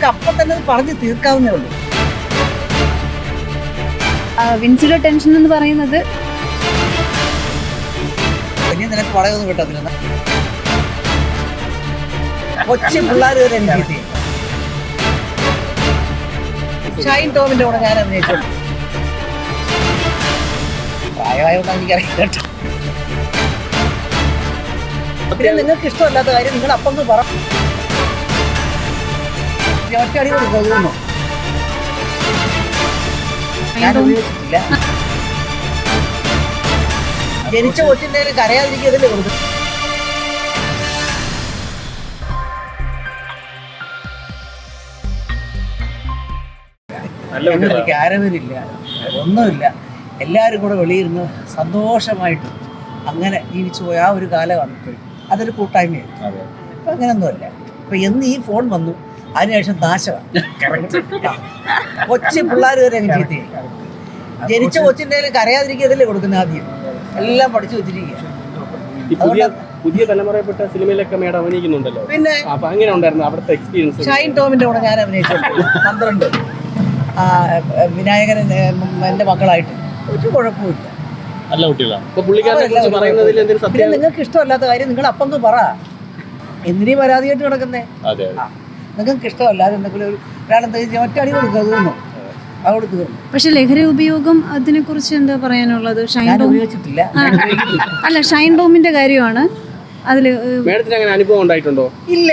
നമുക്ക് അപ്പം തന്നെ അത് പറഞ്ഞ് തീർക്കാവുന്നേ ഉള്ളൂ. വിൻസിലോ വിൻസിയുടെ ടെൻഷൻ എന്ന് പറയുന്നത്? ഇനി നിനക്ക് വളയൊന്നും കിട്ടത്തില്ല കൊച്ചു പിള്ളേർ വരെ. ഷൈൻ ടോമിന്റെ കൂടെ ഞാൻ അഭിനയിച്ചു. പ്രായമായോണ്ടാണ് എനിക്കറിയാം കേട്ടോ. പിന്നെ നിങ്ങൾക്ക് ഇഷ്ടമല്ലാത്ത കാര്യം നിങ്ങൾ അപ്പം അങ്ങ് ഞാൻ ഉപയോഗിച്ചിട്ടില്ല ജനിച്ച കയ്യിൽ കരയാതിരിക്കുന്നതിൽ ഞങ്ങൾക്ക് കുട്ടികളാണ് ഒന്നുമില്ല. എല്ലാവരും കൂടെ വെളിയിരുന്ന് സന്തോഷമായിട്ട് അങ്ങനെ ജീവിച്ചു പോയ ആ ഒരു കാലമാണ് അതൊരു കൂട്ടായ്മയായിരുന്നു അതെ. ഇപ്പം അങ്ങനെയൊന്നുമല്ല ഇപ്പം എന്ന് ഈ ഫോൺ വന്നു. അതിനുശേഷം നാശമാണ്. കൊച്ചു പിള്ളേർ വരെ അങ്ങ് ചീത്തയായി ജനിച്ച കൊച്ചിന്റെ കരയാതിരിക്കുന്നതല്ലേ കൊടുക്കുന്നത് ആദ്യം? എല്ലാം പഠിച്ചു വെച്ചിരിക്കുക. ഈ പുതിയ പുതിയ തലമുറയിൽപ്പെട്ട സിനിമയിലൊക്കെ മേഡം അഭിനയിക്കുന്നുണ്ടല്ലോ. പിന്നെ അപ്പൊ അങ്ങനെ ഉണ്ടായിരുന്നു അവിടുത്തെ എക്സ്പീരിയൻസ് ഷൈൻ ടോമിന്റെ കൂടെ ഞാൻ അഭിനയിച്ചിട്ടുണ്ട് പന്ത്രണ്ട്. വിനായകൻ എന്റെ മക്കളായിട്ട്. ഒരു കുഴപ്പമില്ല. നല്ല കുട്ടികളാണ് നിങ്ങൾക്ക് ഇഷ്ടമല്ലാത്ത കാര്യം നിങ്ങൾ അപ്പം പറ. എന്തിനീ പരാതിയായിട്ട് കിടക്കുന്നേ? അതെ നിങ്ങൾക്ക് ഇഷ്ടമല്ലാതെ എന്തെങ്കിലും ഒരു ഒരാളെന്തെങ്കിലും ഒറ്റയടി കൊടുക്കുക തീർന്നു അതോട് തീർന്നു പക്ഷെ ലഹരി ഉപയോഗം അതിനെ കുറിച്ച് എന്താ പറയാനുള്ളത്? ഷൈൻ ഞാൻ ഉപയോഗിച്ചിട്ടില്ല. അല്ല ഷൈൻ ബോമിന്റെ കാര്യമാണ്. അതിൽ ഏഹ്, മേഡത്തിന് അങ്ങനെ അനുഭവം ഉണ്ടായിട്ടുണ്ടോ? ഇല്ല.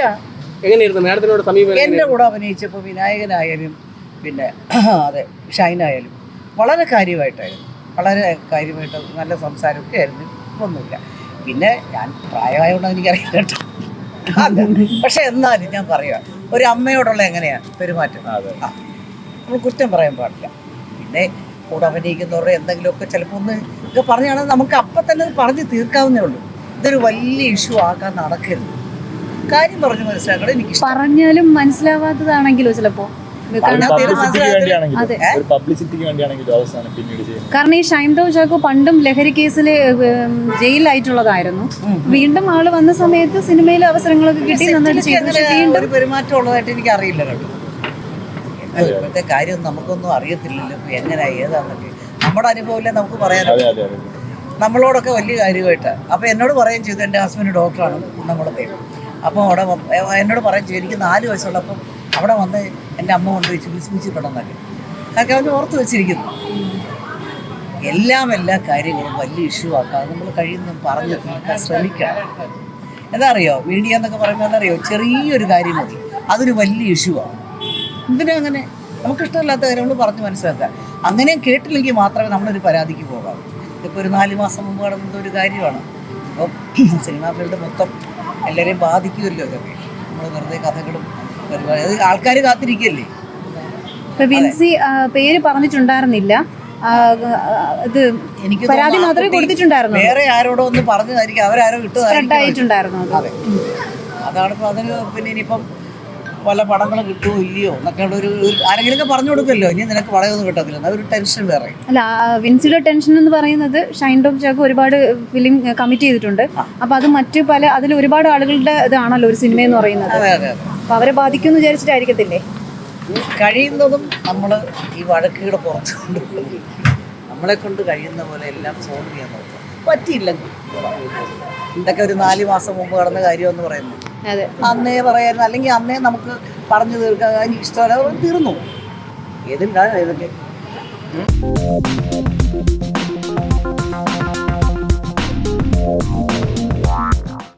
എങ്ങനെയായിരുന്നു? മേഡത്തിനോട് സമീപം എന്റെ കൂടെ അഭിനയിച്ചപ്പോൾ വിനായകനായാലും പിന്നെ അതെ ഷൈനായാലും വളരെ കാര്യമായിട്ടായിരുന്നു. വളരെ കാര്യമായിട്ട് നല്ല സംസാരമൊക്കെ ആയിരുന്നു. ഒന്നുമില്ല. പിന്നെ ഞാൻ പ്രായമായതുകൊണ്ട് എനിക്കറിയാം കേട്ടോ. അതെ. പക്ഷെ എന്നാലും ഞാൻ പറയാം ഒരു അമ്മയോടുള്ള എങ്ങനെയാണ് പെരുമാറ്റം ആ നമ്മൾ കുറ്റം പറയാൻ പാടില്ല. പിന്നെ കൂടെ അഭിനയിക്കുന്നവരുടെ എന്തെങ്കിലുമൊക്കെ ചിലപ്പോൾ ഒന്ന് ഒക്കെ പറഞ്ഞാണെങ്കിൽ നമുക്ക് അപ്പം തന്നെ അത് പറഞ്ഞ് തീർക്കാവുന്നേ ഉള്ളൂ. ഇതൊരു വലിയ ഇഷ്യൂ ആക്കാൻ നടക്കരുത്. കാര്യം പറഞ്ഞ് മനസ്സിലാക്കണം എനിക്ക് പറഞ്ഞാലും മനസ്സിലാവാത്തതാണെങ്കിലോ ചിലപ്പോ ഇത് കാരണം ഈ ഷൈൻ ടോം ചാക്കോ പണ്ടും ലഹരി കേസിൽ ജയിലായിട്ടുള്ളതായിരുന്നു ഉം. വീണ്ടും ആൾ വന്ന സമയത്ത് സിനിമയിൽ അവസരങ്ങളൊക്കെ കിട്ടി നന്നായിട്ട് ചെയ്തു. വീണ്ടും ഒരു പെരുമാറ്റം ഉള്ളതായിട്ട് എനിക്ക് അറിയില്ല കേട്ടോ. ഇപ്പോഴത്തെ കാര്യം നമുക്കൊന്നും അറിയത്തില്ലല്ലോ. എങ്ങനെ എങ്ങനെയാ ഏതാന്നൊക്കെ. നമ്മുടെ അനുഭവമില്ല നമുക്ക് പറയാനോ അതെ അതെ അതെ. നമ്മളോടൊക്കെ വലിയ കാര്യമായിട്ട്. അപ്പോൾ എന്നോട് പറയുകയും ചെയ്തു. എന്റെ ഹസ്ബൻഡ് ഡോക്ടറാണ്. കുന്നംകുളത്തെ. അപ്പോൾ അവിടെ എന്നോട് പറയുകയും ചെയ്തു. എനിക്ക് നാല് വയസ്സുള്ളപ്പം അവിടെ വന്ന് എന്റെ അമ്മ കൊണ്ടുപോയി ചികിത്സിച്ചിട്ടുണ്ടെന്നൊക്കെ അതൊക്കെ അവന് ഓർത്ത് വെച്ചിരിക്കുന്നു. എല്ലാം എല്ലാ കാര്യങ്ങളും വലിയ ഇഷ്യൂ ആക്കാതെ നമ്മൾ കഴിയുന്നതും പറഞ്ഞു തീർക്കാൻ ശ്രമിക്കണം. എന്താ അറിയോ മീഡിയ എന്നൊക്കെ പറയുമ്പോൾ എന്താ അറിയോ ചെറിയൊരു കാര്യം മതി. അതൊരു വലിയ ഇഷ്യൂ ആണ് എന്തിനാ അങ്ങനെ? നമുക്കിഷ്ടമില്ലാത്ത കാര്യങ്ങൾ പറഞ്ഞ് മനസ്സിലാക്കുക. അങ്ങനെ കേട്ടില്ലെങ്കിൽ മാത്രമേ നമ്മളൊരു പരാതിക്ക് പോകാവൂ. ഇപ്പോൾ ഒരു നാല് മാസം മുമ്പ് നടന്നത് ഒരു കാര്യമാണ്. അപ്പോൾ സിനിമാ ഫീൽഡ് മൊത്തം എല്ലാവരെയും ബാധിക്കുമല്ലോ ഇതൊക്കെ. നമ്മൾ വെറുതെ കഥകളും പരിപാടി. അത് ആൾക്കാർ കാത്തിരിക്കല്ലേ? ഇപ്പൊ വിൻസി പേര് പറഞ്ഞിട്ടുണ്ടായിരുന്നില്ല. ഇത് എനിക്ക് പരാതി മാത്രമേ കൊടുത്തിട്ടുണ്ടായിരുന്നു വേറെ ആരോടോ ഒന്ന് പറഞ്ഞതായിരിക്കും അവരാരോ അതെ. അതാണ് ഇപ്പൊ അതിന് പിന്നെ ഇനിയിപ്പം പല പടങ്ങൾ കിട്ടുമോ ഇല്ലയോ എന്നൊക്കെ ഒരു ആരെങ്കിലും പറഞ്ഞു കൊടുക്കുമല്ലോ. ഇനി നിനക്ക് പടയൊന്നും കിട്ടത്തില്ല. അതൊരു ടെൻഷൻ വേറെ. അല്ല വിൻസിയുടെ ടെൻഷൻ എന്ന് പറയുന്നത് ഷൈൻ ടോം ചാക്കോ ഒരുപാട് ഫിലിം കമ്മിറ്റ് ചെയ്തിട്ടുണ്ട്. അപ്പൊ അത് മറ്റു പല അതിൽ ഒരുപാട് ആളുകളുടെ ഇതാണല്ലോ ഒരു സിനിമ എന്ന് പറയുന്നത് അതെ അതെ. അപ്പൊ അവരെ ബാധിക്കുമെന്ന് വിചാരിച്ചിട്ടായിരിക്കത്തില്ലേ? കഴിയുന്നതും നമ്മൾ ഈ വഴക്കുകൾ പുറത്ത് നമ്മളെ കൊണ്ട് കഴിയുന്ന പോലെ എല്ലാം സോൾവ് ചെയ്യാൻ നോക്കും പറ്റിയില്ലെങ്കിൽ ഇതൊക്കെ ഒരു നാല് മാസം മുമ്പ് കടന്ന കാര്യമെന്ന് പറയുന്നു. അതെ. അന്നേ പറയായിരുന്നു. അല്ലെങ്കിൽ അന്നേ നമുക്ക് പറഞ്ഞു തീർക്കാൻ ഇഷ്ടമല്ല. തീർന്നു. ഏതുണ്ടാകും ഇതൊക്കെ.